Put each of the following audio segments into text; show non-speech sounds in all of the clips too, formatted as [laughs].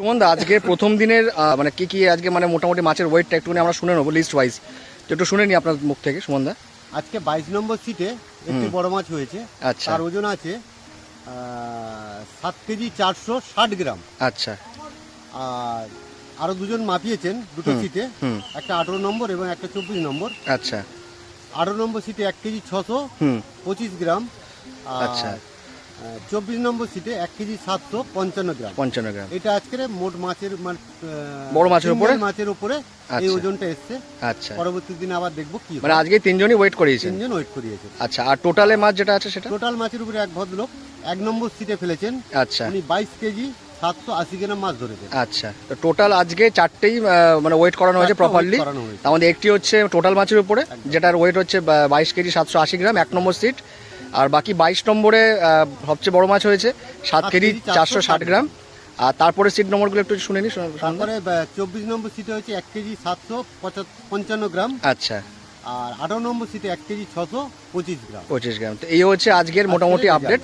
সুমনদা আজকে প্রথম দিনের মানে কি কি আজকে মানে মোটামুটি মাছের ওয়েটটা একটুখানি আমরা শুনে নেব লিস্ট ওয়াইজ তো একটু শুনে নিই আপনার মুখ থেকে সুমনদা। আজকে বাইশ নম্বর সিটে একটি বড় মাছ হয়েছে। আচ্ছা। তার ওজন আছে সাত কেজি চারশো ষাট গ্রাম। আচ্ছা। আর আরও দুজন মাপিয়েছেন দুটো সিটে একটা আঠেরো নম্বর এবং একটা চব্বিশ নম্বর। আচ্ছা। আঠেরো নম্বর সিটে এক কেজি ছশো পঁচিশ গ্রাম। আচ্ছা। চব্বিশ নম্বর সিটে এক কেজি সাতশো পঞ্চান্ন গ্রাম। পঞ্চান্ন গ্রাম। এটা আজকের মোট মাছের বড় মাছের উপরে? মাছের উপরে এই আচ্ছা। ওজনটা এসছে। আচ্ছা। পরবর্তী দিনে আবার দেখব কি মানে আজকে তিনজনই ওয়েট করিয়েছেন? তিনজন ওয়েট করিয়েছে। আচ্ছা আর টোটালে মাছ যেটা আছে সেটা? টোটাল মাছের উপরে এক ভদ্রলোক এক নম্বর সিটে ফেলেছেন। আচ্ছা। উনি বাইশ কেজি সাতশো আশি গ্রাম মাছ ধরেছেন। আচ্ছা। তো টোটাল আজকে চারটেই মানে ওয়েট করানো হয়েছে প্রপারলি আমাদের একটি হচ্ছে টোটাল মাছের উপরে যেটার ওয়েট হচ্ছে বাইশ কেজি সাতশো আশি গ্রাম এক নম্বর সিট আর বাকি বাইশ নম্বরে সবচেয়ে বড় মাছ হয়েছে সাত কেজি চারশো ষাট গ্রাম। আর তারপরে সিট নম্বরগুলো একটু শুনে নিই তারপরে চব্বিশ নম্বর সিটে হচ্ছে এক কেজি সাতশো পঞ্চান্ন গ্রাম। আচ্ছা। আর আঠারো নম্বর সিটে এক কেজি ছশো পঁচিশ গ্রাম। পঁচিশ গ্রাম। তো এই হচ্ছে আজকের মোটামুটি আপডেট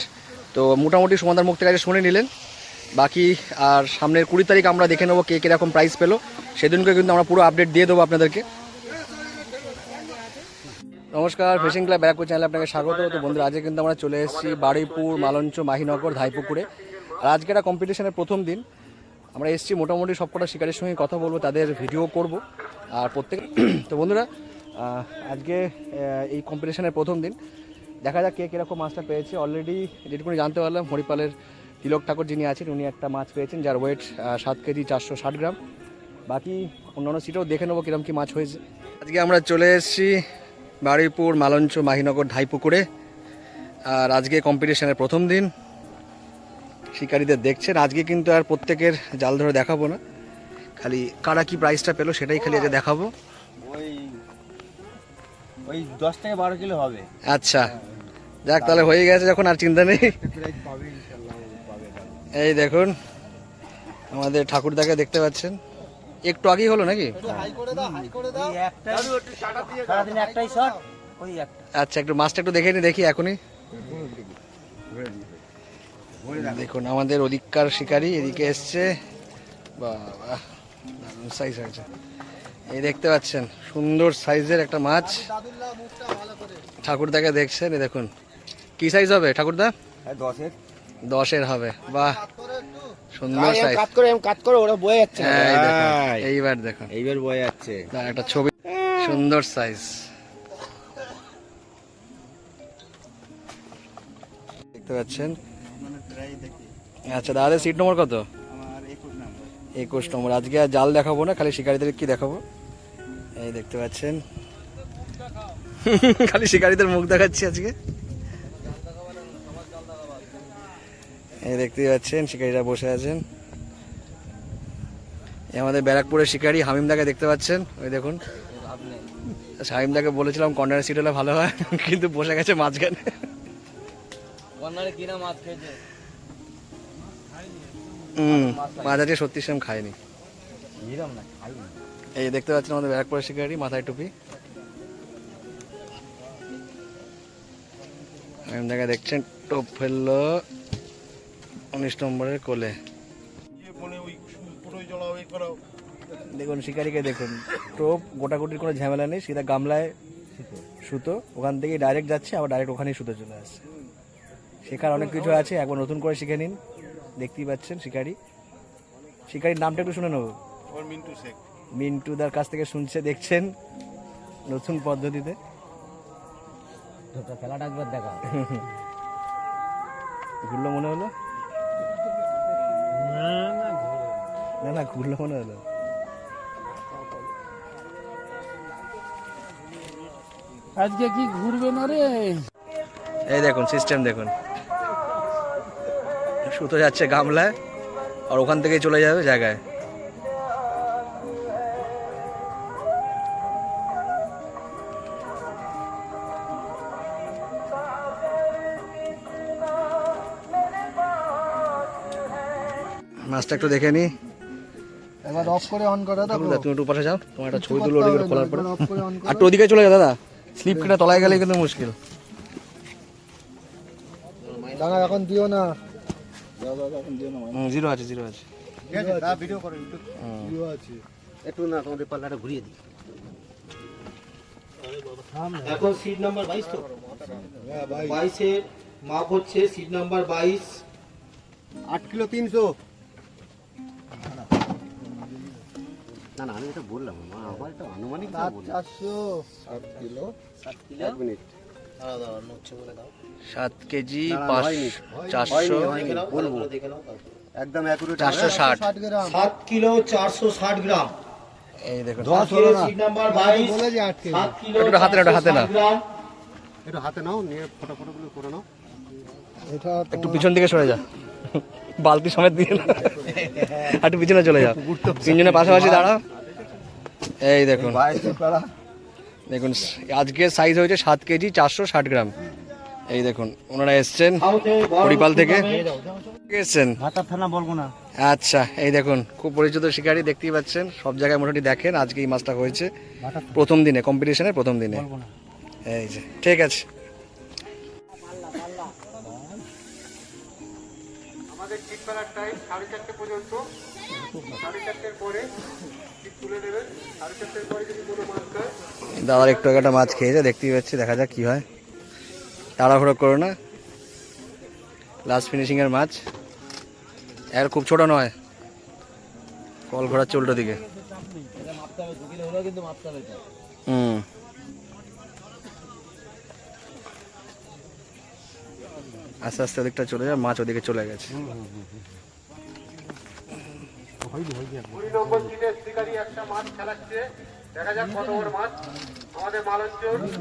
তো মোটামুটি সমাধার মুখ থেকে শুনে নিলেন। বাকি আর সামনের কুড়ি তারিখ আমরা দেখে নেব কে কীরকম প্রাইস পেল। সেদিনকে কিন্তু আমরা পুরো আপডেট দিয়ে দেবো আপনাদেরকে। নমস্কার ফিশিং ক্লাব ব্যারাকপুর চ্যানেলে আপনাকে স্বাগত। তো বন্ধুরা, আজকে কিন্তু আমরা চলে এসেছি বারুইপুর, মালঞ্চ, মাহিনগর, ধাইপুকুরে। আর আজকে একটা কম্পিটিশনের প্রথম দিন। আমরা এসেছি মোটামুটি সবকটা শিকারের সঙ্গে কথা বলব, তাদের ভিডিও করব। আর প্রত্যেক তো বন্ধুরা আজকে এই কম্পিটিশনের প্রথম দিন। দেখা যাক কে কীরকম মাছটা পেয়েছে। অলরেডি যেটুকুনি জানতে পারলাম, হরিপালের তিলক ঠাকুর যিনি আছেন, উনি একটা মাছ পেয়েছেন, যার ওয়েট সাত কেজি চারশো ষাট গ্রাম। বাকি অন্যান্য সিটেও দেখে নেব কীরকম কী মাছ হয়েছে। আজকে আমরা চলে এসেছি বারুইপুর মালঞ্চ মাহিনগর ধাইপুকুরে আর আজকে কম্পিটিশনের প্রথম দিন। শিকারীদের দেখছেন। আজকে কিন্তু আর প্রত্যেকের জাল ধরে দেখাবো না। খালি কারা কি প্রাইসটা পেল সেটাই খালি আজকে দেখাবো। ওই ওই দশ থেকে বারো কিলো হবে। আচ্ছা যাক তাহলে হয়ে গেছে যখন আর চিন্তা নেই। [laughs] এই দেখুন আমাদের ঠাকুরদাকে দেখতে পাচ্ছেন। একটু আগেই হলো নাকি? ওই একটাই সারাদিন একটাই শট ওই একটা। আচ্ছা একটু মাছটা একটু দেখে নি দেখি এখনই। দেখুন আমাদের ওদিককার শিকারি এদিকে এসছে। বাবা সাইজ এই দেখতে পাচ্ছেন সুন্দর সাইজের একটা মাছ। ঠাকুরদাকে দেখছেন এই দেখুন। কি সাইজ হবে ঠাকুরদা? দশের। দশের হবে। বাহ সুন্দর সাইজ কাজ করে কাজ করে ওরা বয়ে যাচ্ছে এইবার দেখুন এইবার বয়ে যাচ্ছে। একটা ছবি সুন্দর সাইজ দেখতে পাচ্ছেন? আচ্ছা দাদা সিট নম্বর কত? একুশ নম্বর। আজকে আর জাল দেখাবো না খালি শিকারীদের কি দেখাবো? এই দেখতে পাচ্ছেন। [laughs] খালি শিকারীদের মুখ দেখাচ্ছি আজকে। দেখতে পাচ্ছেন শিকারীরা বসে আছেন। এই আমাদের ব্যারাকপুরের শিকারী হামিমদাকে দেখতে পাচ্ছেন ওই দেখুন। আচ্ছা, হামিমদাকে বলেছিলাম কর্নার সিট হলে ভালো হয় কিন্তু বসে গেছে মাঝখানে। মাছ আজকে সত্যি সেম খায়নি। এই দেখতে পাচ্ছেন আমাদের ব্যারাকপুরের শিকারী মাথায় টুপি। হামিমদাকে দেখছেন টোপ ফেলল। উনিশ নম্বরের কোলে। দেখুন শিকারিকে দেখুন। টোপ গোটাগুটির কোনো ঝামেলা নেই সেটা গামলায় সুতো ওখান থেকে ডাইরেক্ট যাচ্ছে আবার ডাইরেক্ট ওখানেই সুতো চলে আসছে। শেখার অনেক কিছু আছে একবার নতুন করে শিখে নিন। দেখতেই পাচ্ছেন শিকারি। শিকারির নামটা একটু শুনে নেব। মিন্টুদার কাছ থেকে শুনছে দেখছেন নতুন পদ্ধতিতে। খেলাটা একবার দেখা [laughs] ঘুরলো মনে হলো? না না ঘুরলো মনে হলো আজকে কি ঘুরবে না রে? এই দেখুন সিস্টেম দেখুন। সুতো যাচ্ছে গামলায় আর ওখান থেকেই চলে যাবে জায়গায়। মাছটা একটু দেখে নি। এবার অফ করে অন করে দাদা, তুমি একটু পাশে যাও তোমার একটা ছবি তুলো ওদিকে খোলার পরে। আর একটু ওদিকে চলে যাও দাদা। স্লিপ কেটে তলায় গেলে কিন্তু মুশকিল। দাঁড়া এখন দিও না। জিরো আছে জিরো আছে। ভিডিও একটু না তোমাদের পাল্লাটা ঘুরিয়ে দিই। এখন সিট নাম্বার বাইশ তো? বাইশের মাপ হচ্ছে সিট নাম্বার বাইশ। আট কিলো তিনশো। না না আমি এটা বললাম মা আমার এটা আনুমানিক। চারশো। এক মিনিট। সাত কেজি না, না, পাঁচ হয়নি। চারশো বলব। একদম চারশো ষাট। সাত কিলো চারশো ষাট গ্রাম। এই দেখুন দশ না। সাত কিলো একটু হাতে হাতে নাও। 460 গ্রাম। একটু হাতে নাও নিয়ে ফটো ফটোগুলো করে নাও। একটু পিছন দিকে সরে যা। বালতি সমেত দিয়ে একটু পিছনে চলে যাও। তিনজনের পাশাপাশি দাঁড়াও। এই দেখুন। দেখুন আজকে সাইজ হয়েছে সাত কেজি চারশো ষাট গ্রাম। এই দেখুন ওনারা এসছেন হরিপাল থেকে। এসছেন। থানা বলব না আচ্ছা এই দেখুন খুব পরিচিত শিকারী দেখতেই পাচ্ছেন। সব জায়গায় মোটামুটি দেখেন আজকে এই মাছটা হয়েছে। প্রথম দিনে কম্পিটিশনের প্রথম দিনে। এই যে ঠিক আছে। আমাদের চিট ফেলার টাইম সাড়ে চারটে পর্যন্ত। সাড়ে চারটের পরে চিট তুলে দেবেন সাড়ে চারটের পরে যদি কোনো মাছ খায় দাদার একটু একটা মাছ খেয়েছে দেখতেই পাচ্ছি দেখা যাক কি হয়। তাড়াহুড়ো করো না। লাস্ট ফিনিশিং এর মাছ। এর খুব ছোট নয়। কল ঘোরাচ্ছে উল্টো দিকে। হুম। আস্তে আস্তে ওদিকটা চলে যায়, মাছ ওদিকে চলে গেছে।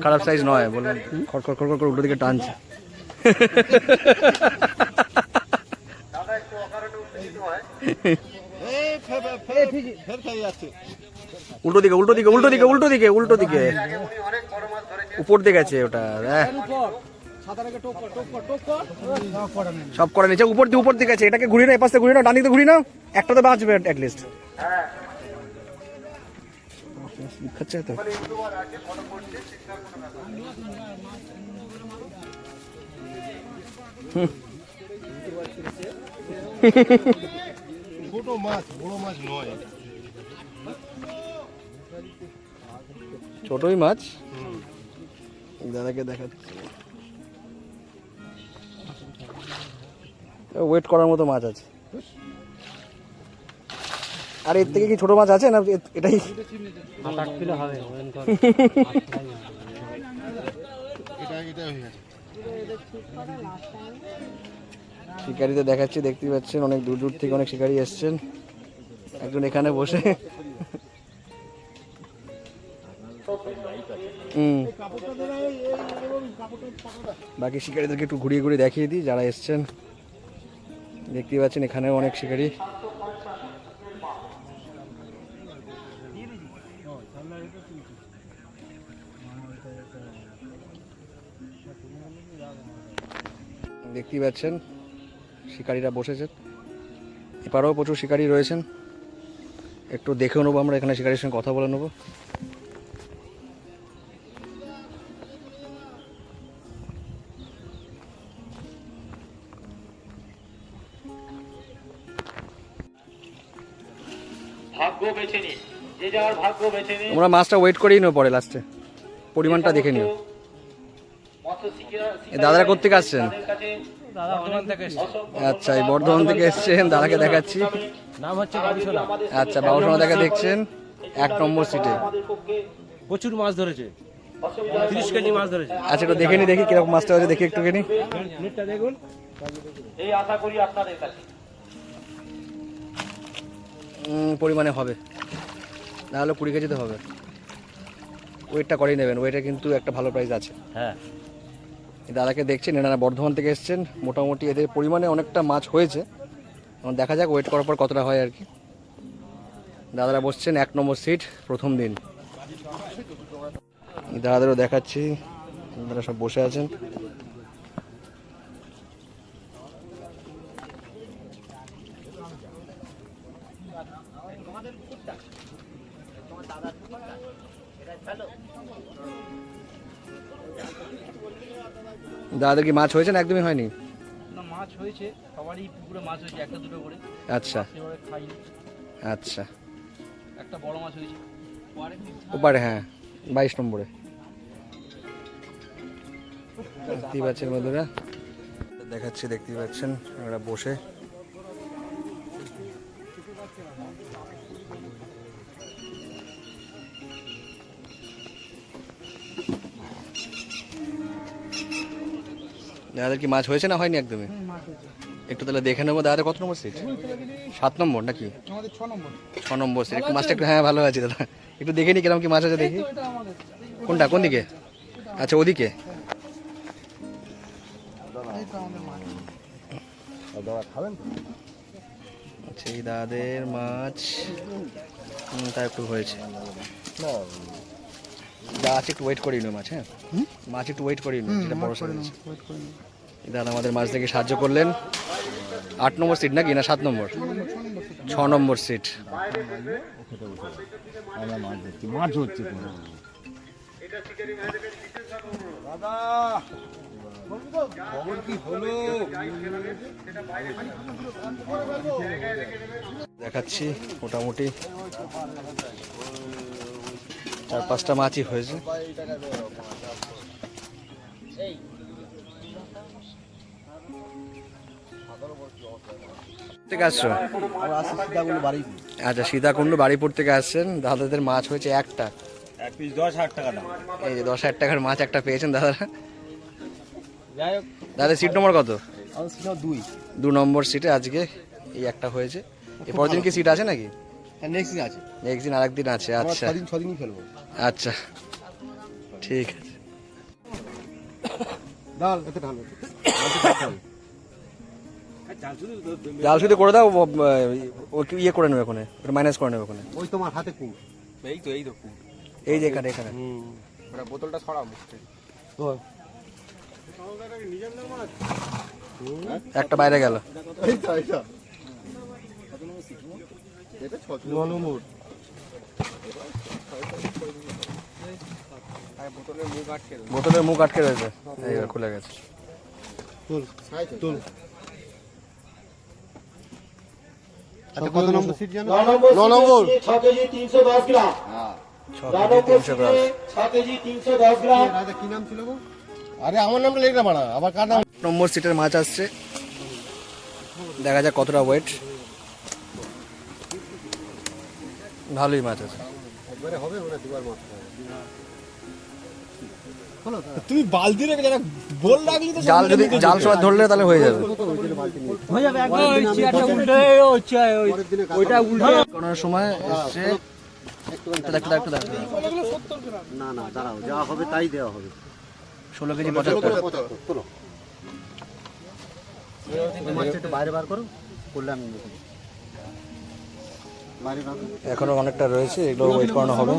খারাপ সাইজ নয় বললাম খড় খড় খড় খড় করে উল্টো দিকে টানছে। উল্টো দিকে উল্টো দিকে উল্টো দিকে উল্টো দিকে উল্টো দিকে উপর দিকে আছে ওটা হ্যাঁ। সব করে নিচে উপর দিয়ে উপর দিকে আছে। এটাকে ঘুরিয়ে নাও এপাশে ঘুরিয়ে নাও ডান দিকে ঘুরিয়ে নাও। একটা তো বাঁচবে অ্যাটলিস্ট হ্যাঁ খাচ্ছে তো। মানে। ছোট মাছ বড় মাছ নয়। ছোটই মাছ? দাদাকে দেখাচ্ছি। ওয়েট করার মতো মাছ আছে। আর এর থেকে কি ছোট মাছ আছে না এটাই? শিকারিতে দেখাচ্ছি দেখতেই পাচ্ছেন অনেক দূর দূর থেকে অনেক শিকারি এসছেন। একজন এখানে বসে। বাকি শিকারীদেরকে একটু ঘুরিয়ে ঘুরিয়ে দেখিয়ে দিই যারা এসছেন। দেখতেই পাচ্ছেন, এখানেও অনেক শিকারি। দেখতেই পাচ্ছেন, শিকারীরা বসেছেন এপারেও প্রচুর শিকারী রয়েছেন। একটু দেখেও নেব আমরা, এখানে শিকারীর সঙ্গে কথা বলে নেব। ভাগ্য বেছে নিন যে যার ভাগ্য বেছে নিন তোমরা মাছটা ওয়েট করেই নেব পরে লাস্টে পরিমাণটা দেখে নিও। দাদারা কোথেকে আসছেন? আচ্ছা এই বর্ধমান থেকে এসছেন দাদাকে দেখাচ্ছি। নাম হচ্ছে বাবুসোনা। আচ্ছা বাবুসোনা দেখা দেখছেন? এক নম্বর সিটে প্রচুর মাছ ধরেছে। তিরিশ কেজি মাছ ধরেছে। আচ্ছা একটু দেখে নি দেখি কীরকম মাছটা আছে দেখি একটুখানি। নেটটা দেখুন। এই আশা করি আপনাদের কাছে। পরিমাণে হবে। নাহলে কুড়ি কেজিতে হবে। ওয়েটটা করেই নেবেন। ওয়েটে কিন্তু একটা ভালো প্রাইস আছে। হ্যাঁ। দাদাকে দেখছেন এনারা বর্ধমান থেকে এসছেন। মোটামুটি এদের পরিমাণে অনেকটা মাছ হয়েছে। এখন দেখা যাক ওয়েট করার পর কতটা হয় আর কি। দাদারা বসছেন এক নম্বর সিট প্রথম দিন। দাদাদেরও দেখাচ্ছি। দাদারা সব বসে আছেন। দাদাদের কি মাছ হয়েছে না একদমই হয়নি? মাছ হয়েছে সবারই পুকুরে মাছ হয়েছে একটা দুটো করে। আচ্ছা। খাইনি। আচ্ছা। একটা বড় মাছ হয়েছে। ওপারে হ্যাঁ বাইশ নম্বরে। দেখতেই পাচ্ছেন বন্ধুরা। দেখাচ্ছি দেখতেই পাচ্ছেন ওরা বসে। দাদাদের কি মাছ হয়েছে না হয়নি একদমই? একটু তাহলে দেখে নেব দাদা কত নম্বর সিট সাত নম্বর নাকি? ছ নম্বর। সিট একটু মাছটা একটু হ্যাঁ ভালো আছে দাদা। একটু দেখে নি কীরকম কি মাছ আছে দেখি। কোনটা কোন দিকে? আচ্ছা ওদিকে। আচ্ছা এই দাদের মাছ হুম, তা একটু হয়েছে। আছে একটু ওয়েট করিয়ে নিও মাছ হ্যাঁ? মাছ একটু ওয়েট করিয়ে নিও যেটা বড় সাইজ দাদা আমাদের মাছ দেখে সাহায্য করলেন। আট নম্বর সিট নাকি না সাত নম্বর? ছ নম্বর সিট মাছ হচ্ছে দেখাচ্ছি মোটামুটি। চার পাঁচটা মাছই হয়েছে। থেকে আসছো? আচ্ছা সীতাকুণ্ড বাড়িপুর থেকে আসছেন। দাদাদের মাছ হয়েছে একটা। পিস দশ হাজার টাকা এই যে দশ হাজার টাকার মাছ একটা পেয়েছেন দাদারা। দাদা সিট নম্বর কত? দুই। দু নম্বর সিটে আজকে এই একটা হয়েছে। এরপর দিন কি সিট আছে নাকি? নেক্সট দিন আছে। নেক্সট দিন আরেকদিন আছে আচ্ছা। ছদিন ছদিনই আচ্ছা। ঠিক আছে। ডাল এতে শুধু করে দাও ইয়ে করে নেবে ওখানে মাইনাস করে নেবে ওখানে। ওই তোমার হাতে কুম এই তো এই তো কু এই যে এখানে এখানে। বোতলটা ছড়াবো একটা বাইরে গেল। এটা ছ নম্বর বোতলের মুখ আটকে রয়েছে। এই এবার খুলে গেছে। তুল। তুল। আচ্ছা কত নম্বর সিট জানো নম্বর কেজি গ্রাম। কেজি গ্রাম। রাজা কি নাম ছিল গো? আরে আমার নামটা লেখা আবার কার নাম? নম্বর সিটের মাছ আসছে। দেখা যাক কতটা ওয়েট ভালোই মাছ আছে। একবারে হবে ওরা দুবার মারতে তুমি বালতি রেখে যারা বল রাখলি তো জাল যদি জাল সময় ধরলে তাহলে হয়ে যাবে। হয়ে যাবে ওইটা উল্টে। কোনোর সময় দেখতে একটু না না দাঁড়াও যা হবে তাই দেওয়া হবে। ষোলো কেজি পঁচাত্তর। তোলো। মাছটা বাইরে বার করো করলে আমি এখনও অনেকটা রয়েছে এগুলো ওয়েট করানো হবে।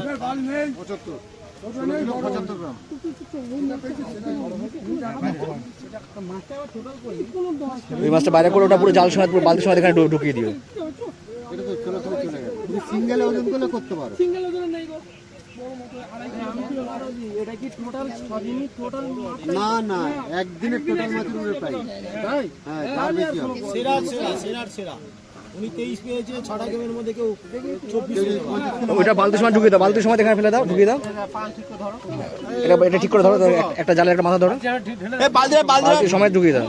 ওই মাছটা বাইরে করে ওটা পুরো জাল সময় পুরো বালতি সময় এখানে ঢুকিয়ে দিও। সিঙ্গেলে ওজন করলে করতে পারো সিঙ্গেল ওজনে নেই গো বড় মতো আড়াই কেজি আমি কিলো আরও দিই। এটা কি টোটাল ছদিনই টোটাল না না একদিনের টোটাল মাছের উপরে প্রাইস তাই? হ্যাঁ হবে। সেরা সেরা সেরা। উনি তেইশ পেয়েছে ছটা গেমের মধ্যে কেউ চব্বিশ ওইটা বালতির সময় ঢুকিয়ে দাও বালতির সময় এখানে ফেলে দাও ঢুকিয়ে দাও। এটা এটা ঠিক করে ধরো একটা জালে একটা মাথা ধরো। বালতির সময় ঢুকিয়ে দাও।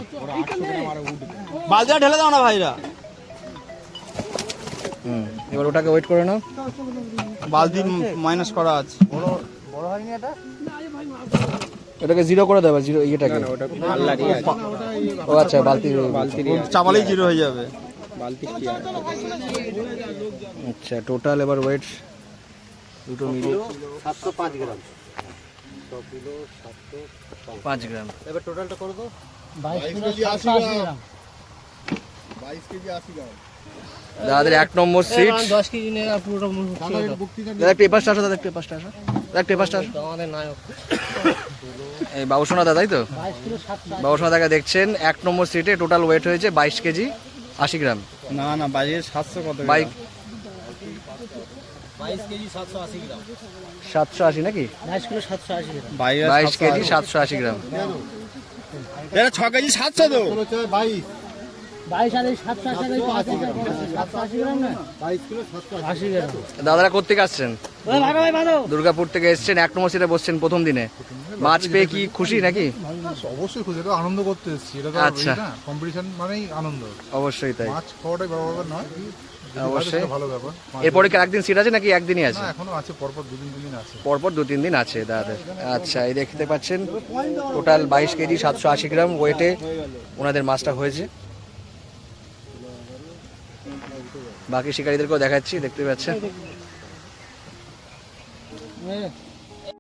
বালতিটা ঢেলে দাও না ভাইরা। হুম এবার ওটাকে ওয়েট করে নাও। বালতি মাইনাস করা আছে। এটাকে জিরো করে দেবে জিরো ইয়েটাকে। ও আচ্ছা বালতি চাপালেই জিরো হয়ে যাবে। আচ্ছা টোটাল এবার ওয়েট দুটো মিলিয়ে। সাতশো পাঁচ গ্রাম। পাঁচ গ্রাম। এবার টোটালটা করে দাও। দাদাদের এক নম্বর সিট দশ কেজি দাদা একটু আসো। দাদা এপাশটা আসো। দাদা আসো। নায়ক। এই বাবুসোনা দাদা তাই তো? বাবুসোনা দাদা দেখছেন এক নম্বর সিটে টোটাল ওয়েট হয়েছে বাইশ কেজি। আশি গ্রাম? না না বাজে সাতশো কত বাইক? সাতশো আশি নাকি? বাইশ কেজি সাতশো আশি গ্রাম। এটা ছ কেজি সাতশো তো। বাইশ দাদারা কোথেকে আসছেন? দুর্গাপুর থেকে এসছেন এক নম্বর সিটে বসছেন প্রথম দিনে। মাছ পেয়ে কি খুশি নাকি? অবশ্যই খুশি। এটা আনন্দ করতে এসেছি। এটা তো আচ্ছা। কম্পিটিশন মানেই আনন্দ। অবশ্যই তাই। মাছ খাওয়াটাই বড় ব্যাপার নয়। অবশ্যই। ভালো ব্যাপার। এরপরে কি একদিন সিট আছে নাকি একদিনই আছে? এখনও আছে পরপর আছে। দু তিন দিন আছে দাদাদের আচ্ছা এই দেখতে পাচ্ছেন টোটাল বাইশ কেজি সাতশো আশি গ্রাম ওয়েটে ওনাদের মাছটা হয়েছে। বাকি শিকারীদেরকেও দেখাচ্ছি দেখতে পাচ্ছেন।